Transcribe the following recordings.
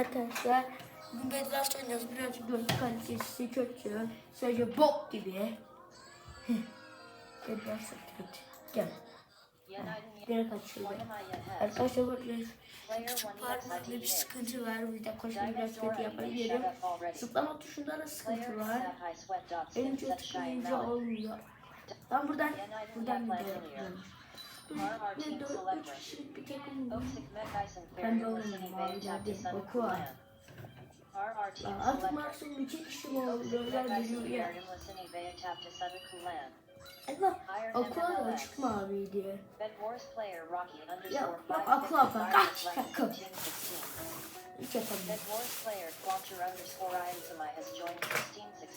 Arkadaşlar bugün Bedwars oynuyoruz. Birazcık görüntü kalitesi kötü. Sadece bok gibi. Bedwars çok kötü. Gel. Direkt açıldı. Arkadaşlar böyle küçük parmaklı bir sıkıntı var. O yüzden koşmayı biraz kötü yapabilirim. Zıplama tuşunda da sıkıntı var. Çok tıklayınca olmuyor. Ben buradan buradan video yapıyorum. Ve dört, üç kişilik bir takım. Ben de oynuyorum abi geldi. Oku var. Artık maksimum iki kişi mi oluyorlar geliyor ya. Allah Aqua da açık mavi diye. Ya bak Aqua bak kaç takım. Hiç yapamıyorum. Bed Wars player Qualter underscore Iazuma has joined Christine 16.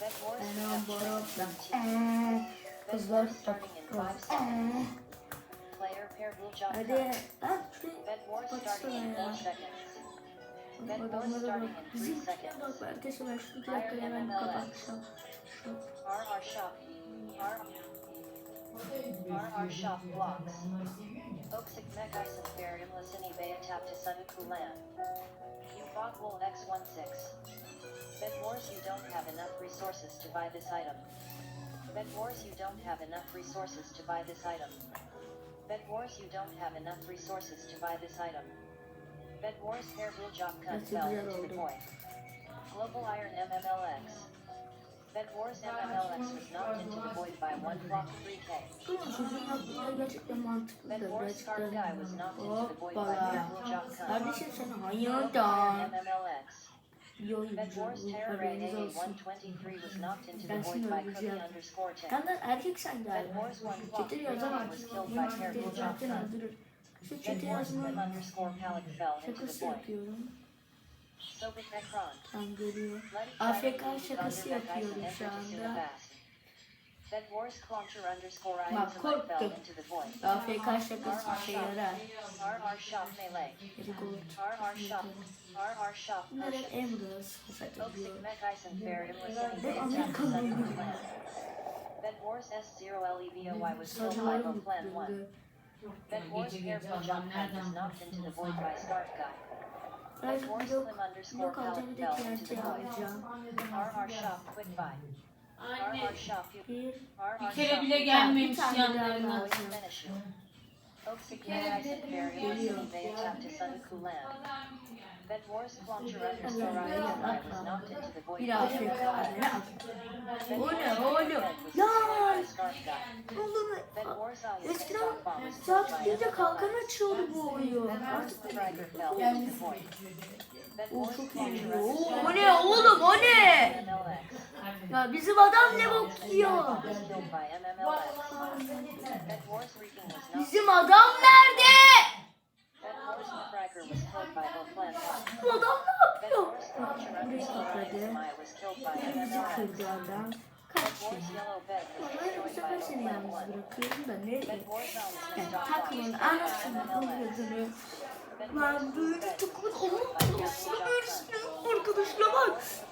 Bed Wars Ben o. 15. Eee, Kızlar Wars starting in 5 takım. seconds. Eee, Player pair will jump Hadi. cut. Ha şuraya Bed Wars starting in baksana 4 ya. seconds. Bed Wars Adamlara bak. starting in 3 Bizim bak seconds. arkadaşlar ben şunu dakika hemen kapatacağım. Şu. RR shop. RR shop blocks. Oksik Mech Ice and Fair Imlasini Bea Tap to Sunuku Land. You bought Wool X16. Bed Wars you don't have enough resources to buy this item. Bed Wars you don't have enough resources to buy this item. Bed Wars you don't have enough resources to buy this item. Bed Wars Hair Blue Job Cut Nasıl fell into the oldu. void. Global Iron MMLX. Bed Wars MMLX was knocked into the void by one flock 3K. Bu çocuğun yaptıkları gerçekten mantıklı Bed Wars Scarf Guy gerçekten. was knocked into the void by Hoppala. Hair Blue Job Cut. Sen Global hayırdır? MMLX. Bed oyuncu haberiniz olsun. AA123 was knocked into the Ben seni öldüreceğim. underscore 10. Senden erkek sen galiba. Çete 3K yazamaz. was killed Benim by Hair çete zaten öldürür. Şu çete yazma şakası yapıyorum. Tam görüyor. AFK şakası yapıyorum şu anda. Sinabast. Bed Wars Clauncher underscore Bak, korktum. AFK şakası işe yarar. RR Shop Melee. Geri gold. RR Shop. RR Shop Bunlar hep Potion. Emeralds zaten Oksik diyor. Mech Ice and Fair Imlisini Hep Beta Amerikan Tap oyunu. Plan. Bed Wars S0LEVOY was killed by Saçmalarım Plan 1. yüklüydü. Bed Wars Careful Jump Pad was knocked into the void by Scarf Guy. Ben Bed Wars blok, Slim underscore blok alacağım bir de void. alacağım. Anne Bir, kere bile gelmemiş yanlarına. was knocked into the void bir AFK. Bed O Wars ne Quick oğlum? Bed was Ice eskiden saat by gidince kalkan MMLX. açıyordu bu oyun. Artık o çok iyi. O ne oğlum o ne? Ya bizim adam ne bok yiyor? Bizim adam nerede? Bed Wars Cracker was killed by Plan 1. Bu adam ne yapıyor? Burayı by Bizi kırdı adam. Ama bu sefer seni yalnız 1. bırakıyorum da nereye? Yani takımın anasını killed Blue böyle was Captain Jock verirsin. Hunt. Arkadaşlar bak. Was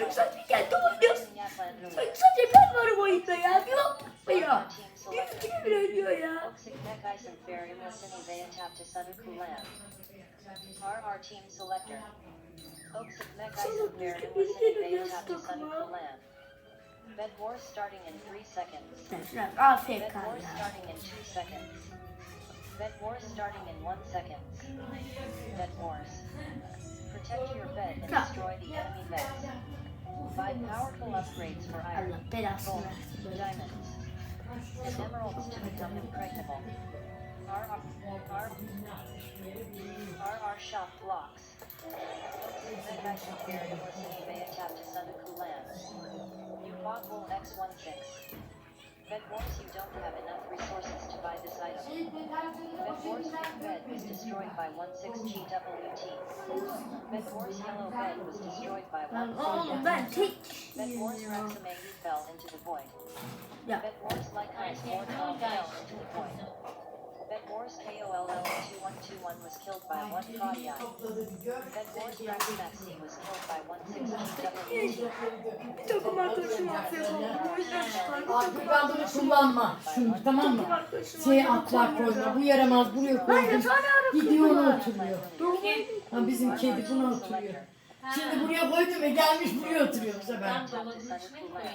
by sadece kendi oynuyorsun. Village. sadece ben varım oyunda ya. Bir bak ya. Bir kere bile ölüyor ya. Mech. RR Team Selector. Mech Ice and Fairy Mlisini Bea Tap to Sunuku Land. Bed Wars starting in 3 seconds. Bed ya. starting in 2 seconds. Bed Wars starting in 1 second. Bed Wars. Protect your bed and destroy the enemy beds. Buy powerful upgrades for iron, gold, diamonds, and emeralds to become impregnable. RR, RR, RR shop blocks. Connection area listening Bay tap to Sunuku land. You bought wool X16. Bed Wars you don't have enough resources to buy this item. Bed Wars pink bed was destroyed by 16GWT. Bed Wars yellow bed was destroyed by Lan 1 oğlum ben tek Bed Wars ya. Fell into the void. Bed Wars like ice fell into the void. Wars KOLL 2121 was killed by one Claudia. Bed Wars Rex Maxi was killed by 160 Bir takım arkadaşım affıyor. O yüzden çıkardım. Abi ben bunu kullanma. Şunu tamam mı? Şey atlar koyma. Bu yaramaz buraya koydum. Gidiyor ona oturuyor. Doğru. Ha, bizim kedi buna oturuyor. Şimdi buraya koydum ve gelmiş buraya oturuyor bu sefer. Kulan.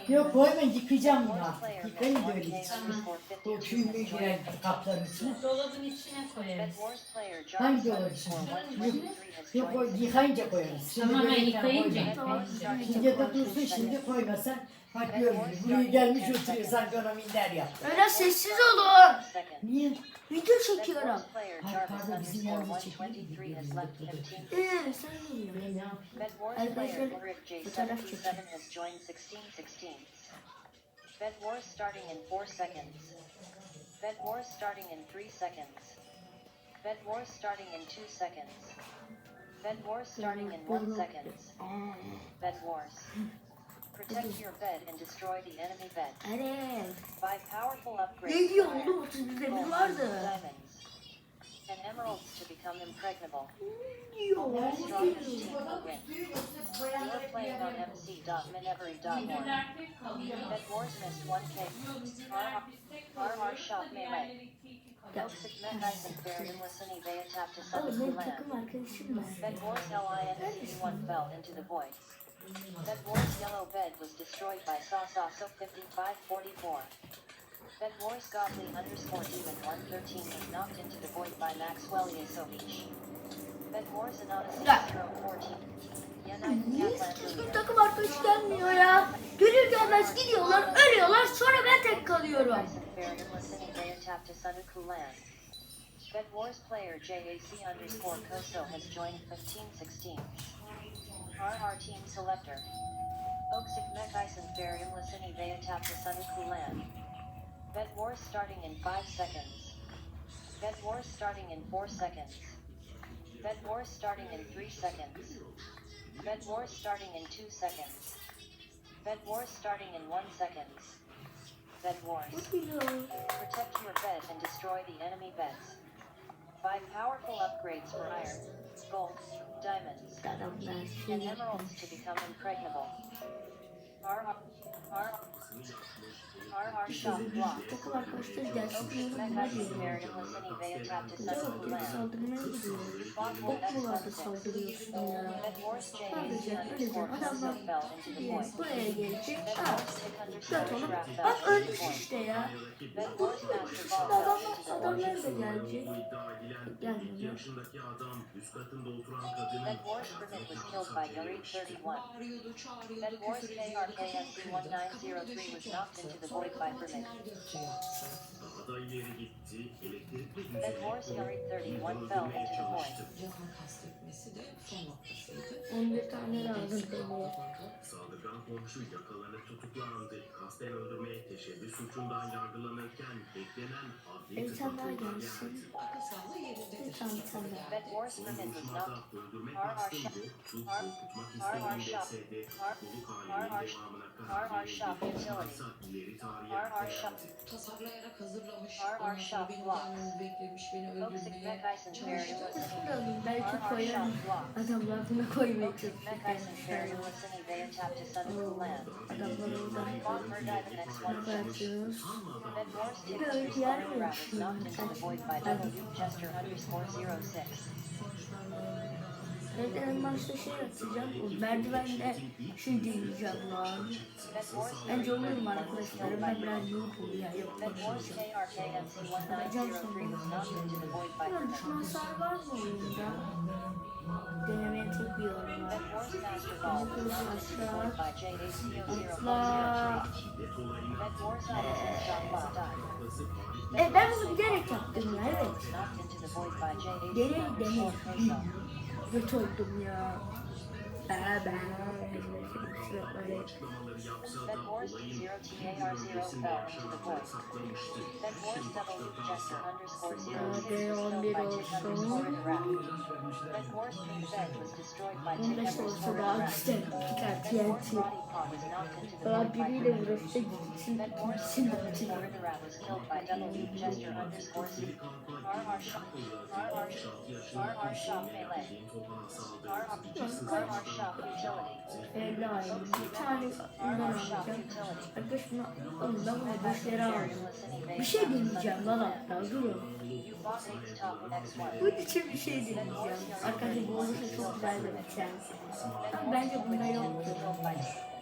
Yok koyma yıkayacağım ya. player Yıkayın da öyle 1K içsin. underscore O 52 tüylü has giren joined. kapların içine. Dolabın içine koyarız. Hangi dolabın içine? Yok, 123 has yok o yıkayınca koyarız. Şimdi böyle yıkayınca. yıkayınca. Şimdi ya da dursun şimdi koyma sen. Bak gördün. Buraya gelmiş oturuyor sanki ona minder yaptı. Öyle sessiz olun. Second. Niye? Video Bed çekiyorum. Wars player Hayır, Jarvis pardon, bizim underscore yalnız çekiyor. 123 has left 15. Eee sen yiyorsun. Ben ne yapayım? Bed Wars Arkadaşlar, player Ulrich fotoğraf J77 çekin. has joined 1616. Bed Wars starting in 4 seconds. Bed Wars starting in 3 seconds. Bed Wars starting in 2 seconds. Bed Wars starting in 1 seconds. Bed Wars. Protect your bed and destroy the enemy bed. Buy powerful upgrades. Diamonds. And emeralds to become impregnable. You're playing on mc.minevery.org. At Wars Mist 1K. RR Shop Mehmet Berlin was in eBay attached to Oğlum Wars LINC1 fell into the void. Bed Wars Yellow Bed was destroyed by Sasaso 5544. Bed Wars Godly underscore Demon 113 was knocked into the void by Maxwell Yasovich. Bed Wars Anonymous Ya. 014. Niye Yanite hiçbir Kaplan takım arkadaş gelmiyor ya? Gelir gelmez gidiyorlar, ölüyorlar sonra ben tek kalıyorum. Baron and Lissini Vea tap to Sanuku land. Bed Wars player JAC underscore Koso has joined 1516. RR Team Selector. Oksik and Barium Lissini Vea tap to Sanuku land. Bed Wars starting in 5 seconds. Bed Wars starting in 4 seconds. Bed Wars starting in 3 seconds. Bed Wars starting in 2 seconds. Bed Wars starting in 1 seconds. Bed Wars. Protect your bed and destroy the enemy beds. Buy powerful upgrades for iron, gold, diamonds, and emeralds to become impregnable. Takım arkadaşlar gelsin diyorum ne diyorum. Geri land. saldırmaya gidiyor. Okmularda saldırıyorsun ya. Sadece. Koso Adamlar buraya gelecek. Tick dört olup bak ölmüş işte ya. Ball fell adamlar, adamlar da gelecek. Bu iddia edilen ilk ASB 1903 was knocked into the void by Then 31 fell the void. 11. Komşu yakalanıp tutuklandı. Kasten öldürmeye teşebbüs suçundan yargılanırken beklenen adli tıpkı gelsin. Akıl sağlığı yerindedir. Öldürme R R kastı shot. yoktu. R- Korkutmak de R- kuluk halinin devamına karar verildi. Varsa ileri tarihe ertelendi. Tasarlayarak hazırlamış. Ondan blocks. gelmemi beklemiş. Beni öldürmeye çalıştı. Belki blocks. Adamlar buna koymaya move. I got little statues. Billy, the admin machine. That's Bed Wars tick Böyle underscore yer Rat was mi? knocked into the void by W Chester underscore 06. Neden en başta şey atacağım? O merdivende şey deneyeceğim lan. Bence olur mu arkadaşlar? Ben biraz yokum ya. Yok Bed Wars KRKMC 1903 was knocked into the void by Bilmiyorum şu hasar var mı oyunda? Denemeye knocked into the void by Atla. JACO0403. Bed Wars Allison shot bot died. E ben bunu bilerek yaptım ya evet. Was knocked Kötü oldum ya. Ben ben. açıklamaları yapsa Bed da Wars olayın 0TA0 fell into the void. saklamıştı. Bed Wars double Chester underscore 06 was Hadi killed 11 by Tick underscore olsun. Iraq. Bed Wars Pink Bed was destroyed by Tick 15 olsa daha güzel. Wars TNT. Daha biriyle uğraşsa gitsin gitsin gitsin. Utility. Helal. Bir tane bundan alacağım. Arkadaş bunu oğlum ben bunu boş yere Characters aldım. Bir şey deneyeceğim lan hatta durun. You bought Ace Top X1. Bunun için bir şey deneyeceğim. Arkadaşlar bu olursa çok güzel bir biten. Ama bence bunda yoktu.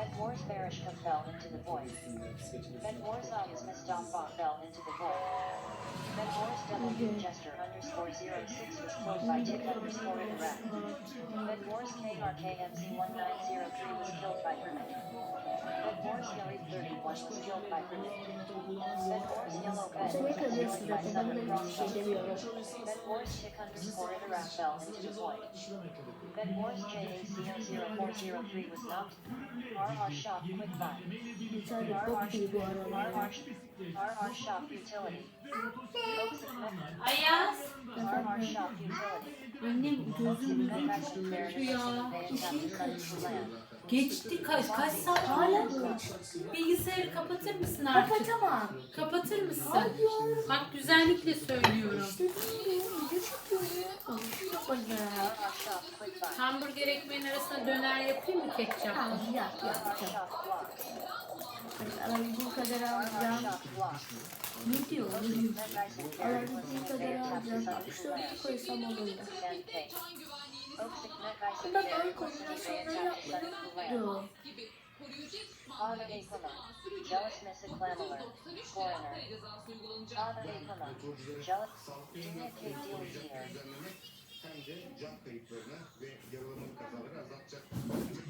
by deneyeceğim. JACO0403. Bed Wars Barishka fell into the void. Bed Wars Ayas Mistopha fell into the void. Bed Wars W Jester underscore 06 was killed by Tick underscore Interact. Bed Wars KRKMC1903 was killed by Hermit. Sen ne by zaten ben Summon böyle bir şey demiyorum. Bed Wars Tick underscore Interact fell into the void. Bed Wars JAC0403 was knocked. RR Shop Quick Buy. Bir bok gibi bu aralar. Geçti kaç kaç saat Hala oldu? Bilgisayarı kapatır mısın artık? Kapatamam. Kapatır mısın? Bak güzellikle söylüyorum. İşte bilmiyorum. Video çekiyorum. Konuşuyor bana. Hamburger ekmeğin arasına döner yapayım mı ketçap? Tamam yap yapacağım. Alabildiğim kadar alacağım. Ne diyor? Ne diyor? Alabildiğim kadar alacağım. İşte koysam olur da. 10K. Toxic Mech Ice Bunda böyle Imperium listening based kombinasyonları after Thunder to land. yapmadım. Father Akuma, Jealous Mystic Lameler, Foreigner. Father Akuma, Jealous, Junior K Deals here. hem de can kayıplarını ve yaralanma kazaları azaltacak.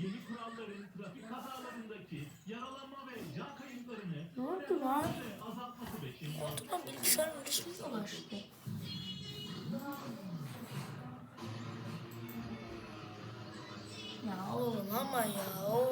Yeni kuralların trafik kazalarındaki yaralanma ve can kayıplarını Ne oldu lan? azaltması bekleniyor. Lan bilgisayar öylesine dolaştı. Ya oğlum ama ya.